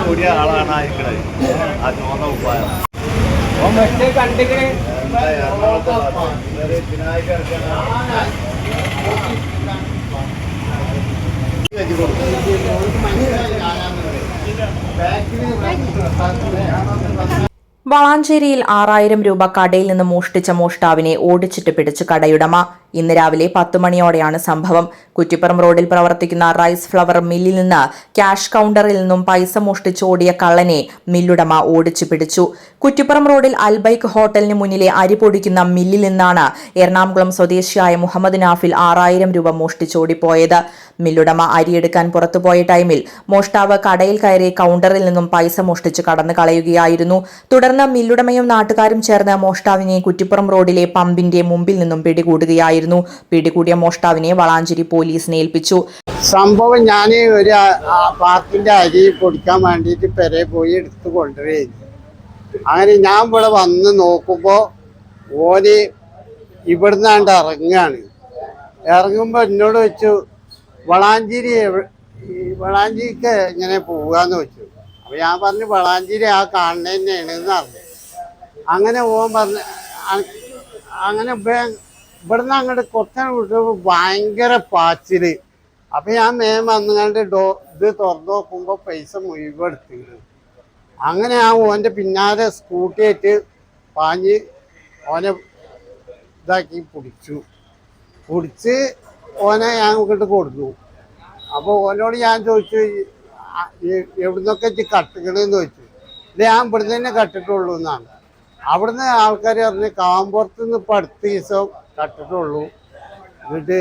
കൂടിയ ആളാണ് ആ ഇരിക്കണത് ആ ചോന്ന ഉപ്പായം. വളാഞ്ചേരിയിൽ ആറായിരം രൂപ കടയിൽ നിന്ന് മോഷ്ടിച്ച മോഷ്ടാവിനെ ഓടിച്ചിട്ട് പിടിച്ച് കടയുടമ ഇന്ന് രാവിലെ പത്ത് മണിയോടെയാണ് സംഭവം. കുറ്റിപ്പുറം റോഡിൽ പ്രവർത്തിക്കുന്ന റൈസ് ഫ്ലവർ മില്ലിൽ നിന്ന് ക്യാഷ് കൗണ്ടറിൽ നിന്നും പൈസ മോഷ്ടിച്ചോടിയ കള്ളനെ മില്ലുടമ ഓടിച്ചു പിടിച്ചു. കുറ്റിപ്പുറം റോഡിൽ അൽബൈക്ക് ഹോട്ടലിന് മുന്നിലെ അരി പൊടിക്കുന്ന മില്ലിൽ നിന്നാണ് എറണാകുളം സ്വദേശിയായ മുഹമ്മദ് നാഫിൽ ആറായിരം രൂപ മോഷ്ടിച്ചോടിപ്പോയത് മില്ലുടമ അരിയെടുക്കാൻ പുറത്തുപോയ ടൈമിൽ മോഷ്ടാവ് കടയിൽ കയറി കൗണ്ടറിൽ നിന്നും പൈസ മോഷ്ടിച്ച് കടന്നു കളയുകയായിരുന്നു. തുടർന്ന് മില്ലുടമയും നാട്ടുകാരും ചേർന്ന് മോഷ്ടാവിനെ കുറ്റിപ്പുറം റോഡിലെ പമ്പിന്റെ മുമ്പിൽ നിന്നും പിടികൂടുകയായിരുന്നു. പിടികൂടിയ മോഷ്ടാവിനെ വളാഞ്ചേരി പോലീസിനെ ഏൽപ്പിച്ചു. സംഭവം ഞാൻ ഒരു പാർക്കിന്റെ അരി കൊടുക്കാൻ വേണ്ടിയിട്ട് പെരെ പോയി എടുത്ത് കൊണ്ടുവരും അങ്ങനെ ഞാൻ ഇവിടെ വന്ന് നോക്കുമ്പോൾ ഓന് ഇവിടുന്നാണ്ട് ഇറങ്ങുകയാണ് ഇറങ്ങുമ്പോൾ എന്നോട് വെച്ചു വളാഞ്ചേരി വളാഞ്ചേരിക്ക് എങ്ങനെ പോകാന്ന് വെച്ചു അപ്പൊ ഞാൻ പറഞ്ഞു വളാഞ്ചേരി ആ കാണുന്നത് തന്നെയാണ് എന്ന് പറഞ്ഞു അങ്ങനെ പോകാൻ പറഞ്ഞു അങ്ങനെ ഇവിടുന്ന് അങ്ങോട്ട് കൊത്താൻ വിട്ടപ്പോൾ ഭയങ്കര പാച്ചിൽ. അപ്പൊ ഞാൻ മേം വന്നുകൊണ്ട് ഡോ ഇത് തുറന്നു നോക്കുമ്പോ പൈസ മുഴുവൻ അങ്ങനെ ആ ഓന്റെ പിന്നാലെ സ്കൂട്ടി ആയിട്ട് പാഞ്ഞ് ഓനെ ഇതാക്കി പിടിച്ചു. പിടിച്ച് ഓനെ ഞാൻ ഇങ്ങോട്ട് കൊടുത്തു. അപ്പോൾ ഓനോട് ഞാൻ ചോദിച്ചു "ആ, എ- എവിടുന്നൊക്കെ കട്ടുകണെന്ന് ചോദിച്ചു. ഇത് ഞാൻ ഇവിടുന്ന് തന്നെ കട്ടിട്ടുള്ളൂ എന്നാണ് അവിടുന്ന് ആൾക്കാർ പറഞ്ഞ് കാമ്പുറത്ത് നിന്ന് ഇപ്പം അടുത്ത ദിവസം കട്ടിട്ടുള്ളൂ എന്നിട്ട്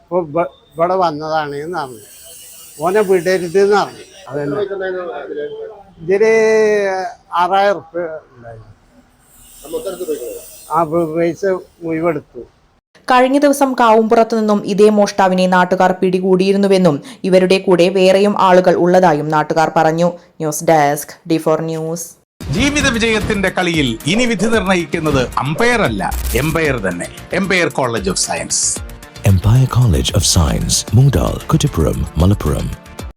ഇപ്പോൾ ഇവിടെ വന്നതാണ് എന്ന് പറഞ്ഞു. ഓനെ വിടരുത് എന്ന് പറഞ്ഞു. അതന്നെ. ഇതിൽ ആറായിരം ഉറുപ്പ്യ ഉണ്ടായിരുന്നു. ആ പൈസ മുഴുവെടുത്തു. കഴിഞ്ഞ ദിവസം കാവുംപുറത്തു നിന്നും ഇതേ മോഷ്ടാവിനെ നാട്ടുകാർ പിടികൂടിയിരുന്നുവെന്നും ഇവരുടെ കൂടെ വേറെയും ആളുകൾ ഉള്ളതായും നാട്ടുകാർ പറഞ്ഞു. News desk D four news. ജീവിത വിജയത്തിന്റെ കളിയിൽ ഇനി വിധി നിർണയിക്കുന്നത് അമ്പയർ അല്ല എംപയർ തന്നെ empire college of science empire college of science Moondal, Kuttipuram, Malappuram.